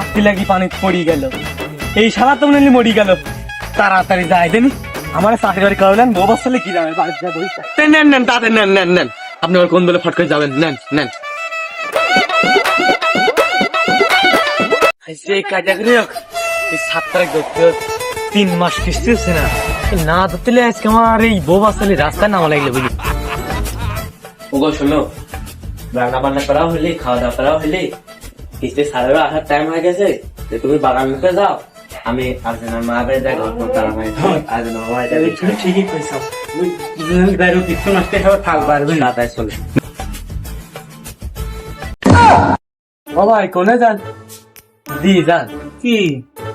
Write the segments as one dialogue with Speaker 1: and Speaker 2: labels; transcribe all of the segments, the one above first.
Speaker 1: আপনি লাগি পানি পড়ি গেল। এই শালা তো মনে মরি গেল। তাড়াতাড়ি যাই দেনি। আমার চাকরি বাড়ি করালেন বউ বসলে কি যাবে বাড়িতে
Speaker 2: নেন নেন তাতে নেন নেন নেন। আপনি আবার কোন দলে ফট করে যাবেন? নেন নেন।
Speaker 1: সেই কাজা করে এই সাত তারিখ ধরতে তিন মাস কিস্তি হচ্ছে না। না ধরতে আজকে আমার এই বউ বাসলে রাস্তায় নামা লাগলে বুঝলি।
Speaker 2: ওগো শোনো। রান্না বান্না করা হলে খাওয়া দাওয়া করা হলে কিস্তি সারের আসার টাইম হয়ে গেছে। যে তুমি বাগান মুখে যাও। আমি আর্জেনার মা বাড়ি যাই ঘর করতে আর্জেনার মা যাই।
Speaker 1: ঠিকই কইছ। বাইরে কিছু নষ্ট হবে থাক পারবে না
Speaker 2: তাই চলে।
Speaker 1: ও ভাই কোনে যান? দি যান। কি?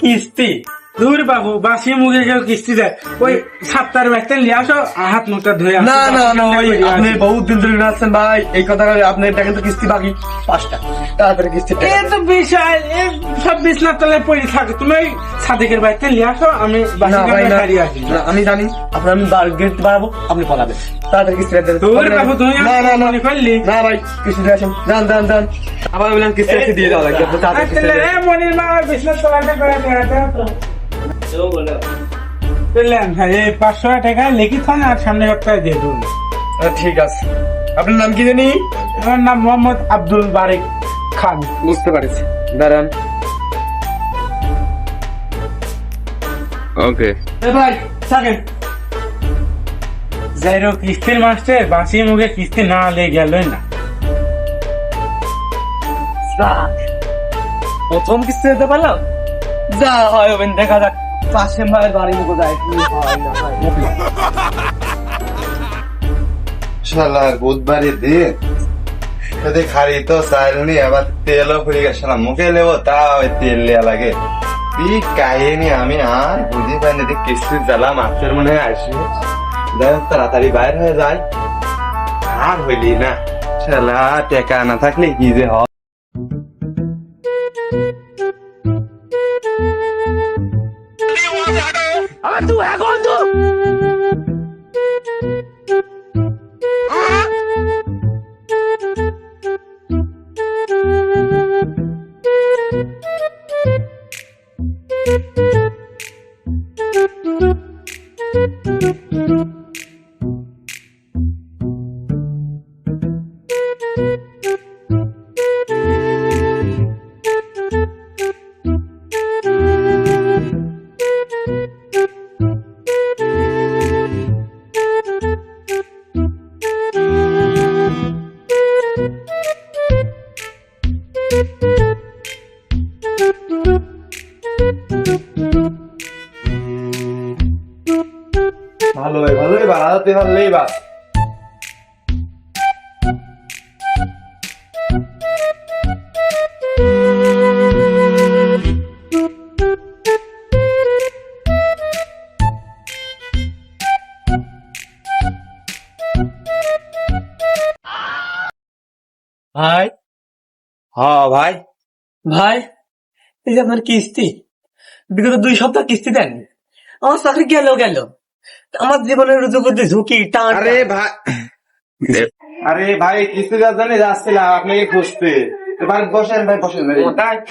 Speaker 1: কিস্তি? দূর বাবু বাসি মুখে কেউ কিস্তি দেয়। ওই সাতটার ব্যস্ত নিয়ে আসো হাত মুখটা ধুয়ে
Speaker 2: না না না ওই আপনি বহুত দিন ধরে আসছেন ভাই। এই কথা আপনি এটা কিন্তু কিস্তি বাকি পাঁচটা। তাড়াতাড়ি কিস্তি
Speaker 1: এ তো বিশাল সব বিছনার তলায় পড়ে থাকে। তুমি ওই সাদিকের নিয়ে আসো আমি বাসি আসি।
Speaker 2: আমি জানি আপনার আমি গেট বাড়াবো আপনি পালাবেন। তাড়াতাড়ি কিস্তি দেন।
Speaker 1: দূর বাবু তুমি
Speaker 2: না না না।
Speaker 1: করলি?
Speaker 2: না ভাই কিস্তি দিয়ে আসেন। যান যান যান আবার বললাম কিস্তি দিয়ে দেওয়া লাগবে তাড়াতাড়ি।
Speaker 1: মনির মা ওই বিছনার তলাটা করে দেওয়া পেলেন এই পাঁচশো টাকা লিখি আর সামনে সপ্তাহে দিয়ে দেবো।
Speaker 2: ঠিক আছে। আপনার নাম কি জানি?
Speaker 1: আমার নাম মোহাম্মদ আব্দুল বারেক খান।
Speaker 2: বুঝতে পারছি। দাঁড়ান। ওকে।
Speaker 1: ভাই থাকেন। যাই হোক কিস্তির মাস্টার বাসি মুখে কিস্তি না লে গেল না।
Speaker 2: প্রথম কিস্তি দিতে পারলাম যা হয় দেখা যাক। পাশে মায়ের বাড়ি যায় হয়
Speaker 3: বুধবারে দিয়ে যদি খারি তো চাইলনি আবার তেলও গেছে। না মুখে নেব তা ওই তেল লিয়া লাগে। কি কাহিনী আমি, আর বুঝি পাই না কিস্তি জ্বালা মাছের মনে আসি। যাই হোক, তাড়াতাড়ি বাইর হয়ে যায় আর হইলি না। শালা, টেকা না থাকলে কি যে হয়। ভালোই ভালোই বাড়াতে পারলেই বাস।
Speaker 1: ভাই?
Speaker 3: হ্যাঁ ভাই।
Speaker 1: ভাই এই যে আপনার কিস্তি। বিগত দুই সপ্তাহ কিস্তি দেন আমার চাকরি গেল গেল। আমার জীবনের রুজুগুজি ঝুঁকি টান
Speaker 3: আরে ভাই। আরে ভাই দেওয়ার জন্য যাচ্ছিলাম আপনাকে খুঁজতে। এবার বসেন ভাই বসেন ভাই।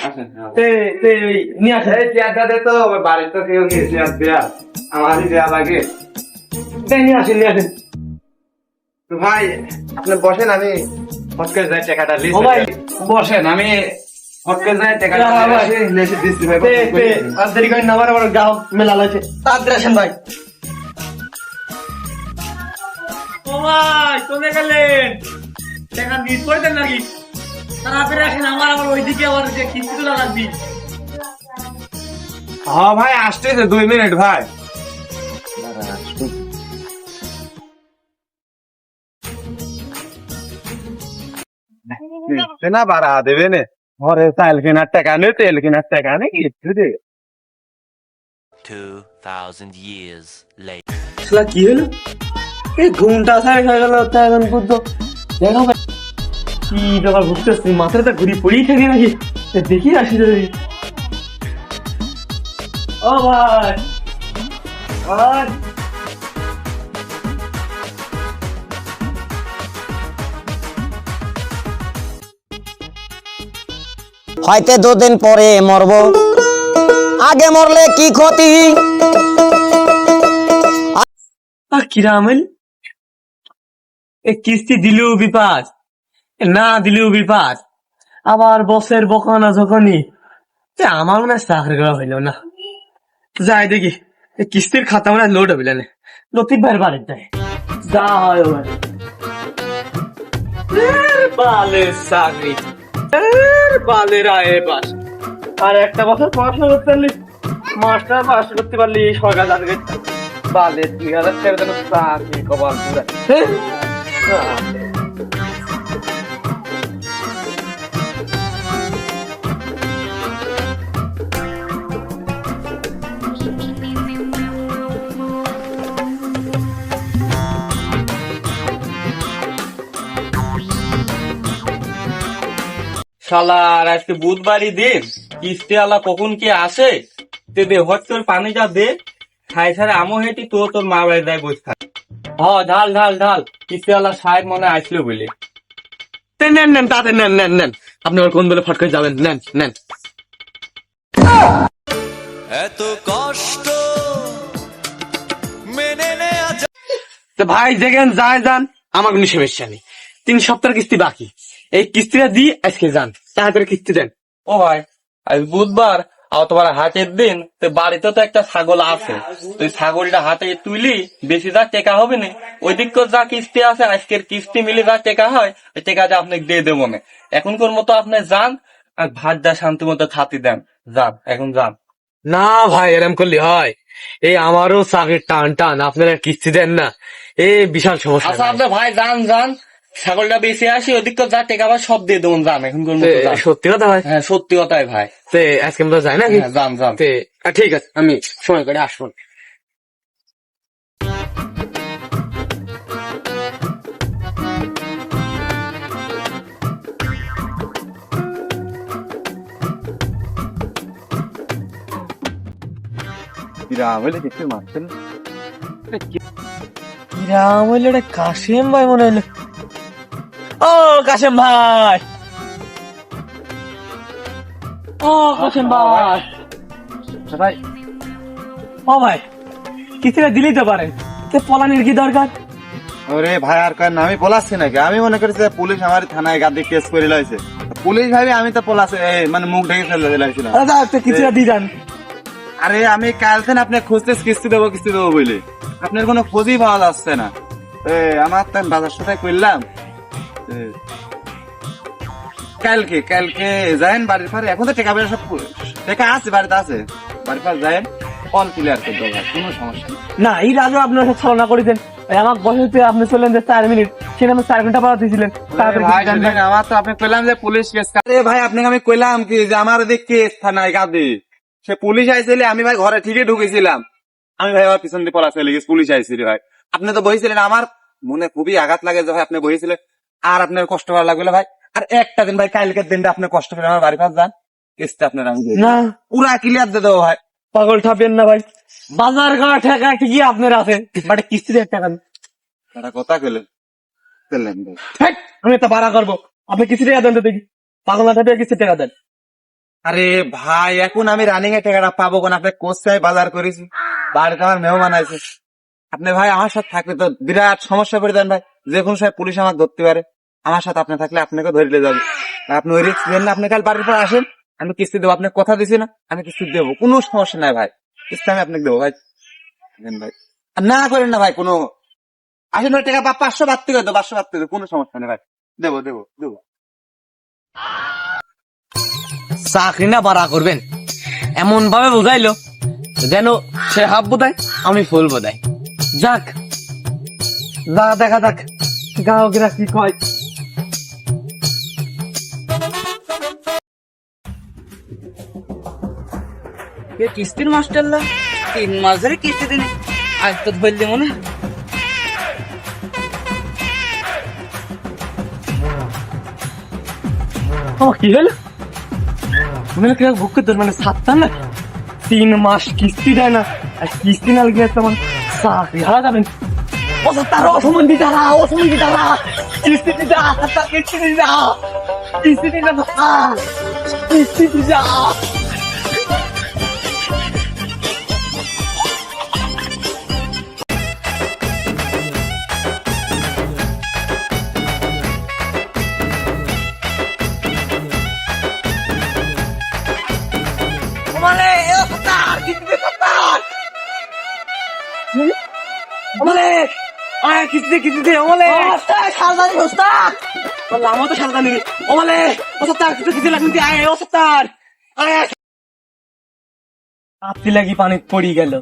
Speaker 3: আসেন।
Speaker 1: তে- তে ওই নিয়ে আসেন।
Speaker 3: চেয়ারটা দে তো বাড়ির তো কেউ নেই চেয়ার দেয়া আমারই দেয়া লাগে।
Speaker 1: নিয়ে আসেন নিয়ে আসেন।
Speaker 3: ভাই আপনি বসেন আমি ফটকে যাই টাকাটা
Speaker 1: ভাই
Speaker 3: বসেন আমি ফটকে যাই টাকাটা
Speaker 1: না,
Speaker 3: দিচ্ছি ভাই
Speaker 1: তে তে আর দেরি করেন না আমার আবার গাও মেলা লাগছে তাড়াতাড়ি আসেন ভাই। ভাই কোনে গেলেন। টাকা নিট করে দেন নাকি? তাড়াতাড়ি আসেন আমার আবার ওইদিকে আবার যে কিস্তি তোলা লাগবে।
Speaker 3: হ্যাঁ ভাই আসতেছে দুই মিনিট ভাই। না বাড়া দেবে নে। ঘরে চাল কেনার টাকা নেই তেল কেনার টাকা নেই কিছু দে
Speaker 4: 2,000 years later.
Speaker 1: শালা কি হলো? এই ঘুমটা সাড়ে হয়ে গেল তা এখন বুঝতো দেখো কি ব্যাপার মাথাটা ঘুরি পড়েই থাকে নাকি? দেখি আসি যদি ও ভাই ভাই
Speaker 5: হয়তো দুদিন পরে মরব। আগে মরলে কি ক্ষতি?
Speaker 1: কিরামেল এ কিস্তি দিলেও বিপাদ না দিলেও বিপাদ আবার বসের বকানা যখনই আমার মনে হয় চাকরি করা হইল না। যাই দেখি কিস্তির খাতা মনে হয় লোড হইল না। লতিফ ভাইয়ের বাড়ির যাই যা হয় বালের চাকরি বালের আর একটা বছর পড়াশোনা করতে পারলি, মাস্টার পাস করতে পারলি, সরকার বালের দুই হাজার চাকরি হ্যাঁ? শালার, আজকে বুধবারই দিন। কিস্তি আলা কখন কি আসে? তে দে হট তোর পানি যা দে। খাই ছাড়া আমও হেঁটি তো তোর মা বাড়ি দেয় বসে হ ঢাল ঢাল ঢাল। কিস্তি আলা সাহেব মনে আসলো বলে। নেন নেন তাতে নেন নেন নেন। আপনি ওর কোন বলে ফট করে যাবেন? নেন নেন। এত কষ্ট তো ভাই দেখেন যায় যান। আমার কোনো সমস্যা নেই তিন সপ্তাহের কিস্তি বাকি। এই কিস্তিটা দি আজকে যান। তাড়াতাড়ি কিস্তি দেন। ও ভাই আজ বুধবার আর তোমার হাটের দিন তো বাড়িতে তো একটা ছাগল আছে। তো এই ছাগলটা হাতে তুইলি বেশি যা টেকা হবে না। ওই দিক করে যা কিস্তি আছে আজকের কিস্তি মিলে যা টেকা হয় ওই টেকাটা আপনাকে দিয়ে দেবো না। এখনকার মতো আপনি যান আর ভাত দা শান্তি মতো খাতি দেন। যান এখন যান। না ভাই এরম করলে হয়। এই আমারও চাকরির টান টান আপনারা কিস্তি দেন না। এ বিশাল সমস্যা আচ্ছা আপনার ভাই যান যান। ছাগলটা বেঁচে আসি ওদিক তো যা টেকা আবার সব দিয়ে দেবো যান এখন সত্যি কথা ভাই? হ্যাঁ সত্যি কথাই ভাই। আজকে আমরা যাই না যান যান ঠিক আছে আমি সময় করে আসব।
Speaker 3: রামলে দেখতে
Speaker 1: এটা কাশেম ভাই মনে হইল ও কাশেম ভাই। ও কাশেম ভাই।
Speaker 3: ভাই।
Speaker 1: ও ভাই কিস্তিটা দিলেই তো পারেন তো পলানির কি দরকার?
Speaker 3: ওরে ভাই আর কার আমি পলাচ্ছি নাকি? আমি মনে করছি যে পুলিশ আমার থানায় গাদি কেস করে লাইছে। পুলিশ ভাবে আমি তো এই, মানে মুখ ঢেকে ফেলে লাইছিলাম
Speaker 1: দিয়ে যান।
Speaker 3: আরে আমি কাল থেকে আপনি খুঁজতে কিস্তি দেবো কিস্তি দেবো বলে আপনার কোনো খোঁজই পাওয়া যাচ্ছে না। এ, আমার তো বাজার সাথে করলাম কালকে কালকে যায়েন বাড়ির পারে এখন তো টাকা সব টাকা আছে বাড়িতে আছে। বাড়ির পারে যায়েন অল ক্লিয়ার করে দেবো কোনো সমস্যা
Speaker 1: না এই রাজু আপনার সাথে ছলনা করেছেন। আমার বসে আপনি চললেন যে চার মিনিট আমি চার ঘণ্টা পাওয়া দিয়েছিলেন।
Speaker 3: আমার তো আপনি কইলাম যে পুলিশ কেস আরে ভাই আপনাকে আমি কইলাম কি যে আমার কেস থানায় সে পুলিশ আইছিলে আমি ভাই ঘরে ঠিকই ঢুকেছিলাম। আমি ভাই আমার পিছন দিয়ে পলা চলে গেছি পুলিশ আইছিল ভাই। আপনি তো বইছিলেন আমার মনে খুবই আঘাত লাগে যে ভাই আপনি বইছিলেন আর আপনার কষ্ট করা লাগবে ভাই? আর একটা দিন ভাই কালকের দিনটা আপনি কষ্ট করে আমার বাড়ি পাশ যান। কেসটা আপনার আমি
Speaker 1: না।
Speaker 3: পুরা ক্লিয়ার দিয়ে দেবো ভাই।
Speaker 1: পাগল ঠাপেন না ভাই। বাজার ঘাট ঠেকা ঠিকই আপনার আছে বাট কিস্তি দেন টাকা।
Speaker 3: একটা কথা কইলেন।
Speaker 1: আমি একটা ভাড়া করব। আপনি কিস্তি টাকা দেন তো দেখি। পাগল না ঠাপে কিস্তি টাকা দেন।
Speaker 3: আরে ভাই এখন আমি রানিং এর টাকাটা পাবো কোন? আপনি কোচাই বাজার করেছি বাড়িতে আমার মেহমান আছে আপনি ভাই আমার সাথে থাকলে তো বিরাট সমস্যা করে দেন ভাই। যে কোনো সময় পুলিশ আমাকে ধরতে পারে। আমার সাথে আপনি থাকলে আপনাকে ধরে যাবে। আপনি ওই রিক্স দেন না, আপনি কাল বাড়ির পর আসেন, আমি কিস্তি দেবো। আপনাকে কথা দিছি না, আমি কিস্তি দেবো। কোনো সমস্যা নাই ভাই। কিস্তি আমি আপনাকে দেবো ভাই। ভাই। না করেন না ভাই, কোনো আসেন ভাই, টাকা পাঁচশো বাদ থেকে দেবো, পাঁচশো বাদ থেকে কোনো সমস্যা নেই ভাই। দেবো দেবো দেবো।
Speaker 1: চাকরি না বাড়া করবেন। এমন ভাবে বুঝাইলো যেন সে হাফ বোধায়, আমি ফুল বোধাই। যাক, যা দেখা যাক গ্রাহকেরা কি কয়। কিস্তির মাস্টারলা তিন মাস ধরে কিস্তি দিন। আজ তো ধরলি মনে ও, কি হলো? মনে কীরকম ভুক করতে মানে সাতটা না? তিন মাস কিস্তি দেয় না। আর কিস্তি না গিয়ে তোমার চাকরি হারা যাবেন ও তার অসমন্দি দাঁড়া অসমন্দি দাঁড়া কিস্তি দিদা কিস্তি দিদা কিস্তি দিদা ওমালে ওমালে সারদানি ওস্তাদ বললাম তো ওমালে ও কিছু কিছু লাগনি আয় ও আপনি লাগি পানি পড়ি গেল।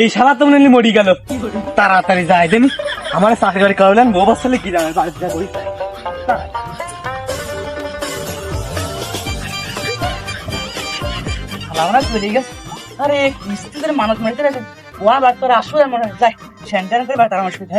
Speaker 1: এই শালা তো মনে মরি গেল। তাড়াতাড়ি যাই দেন আমার চাকরি বাড়ি করলেন বউ বাচ্চালে কি জানেন বাড়িতে যা করি
Speaker 6: আমরা চলে গেছে। আরে মানুষ ওয়া বাদ তোর আসবে মনে হয়। যাই সেন্টার করে বাদ আমার সুবিধা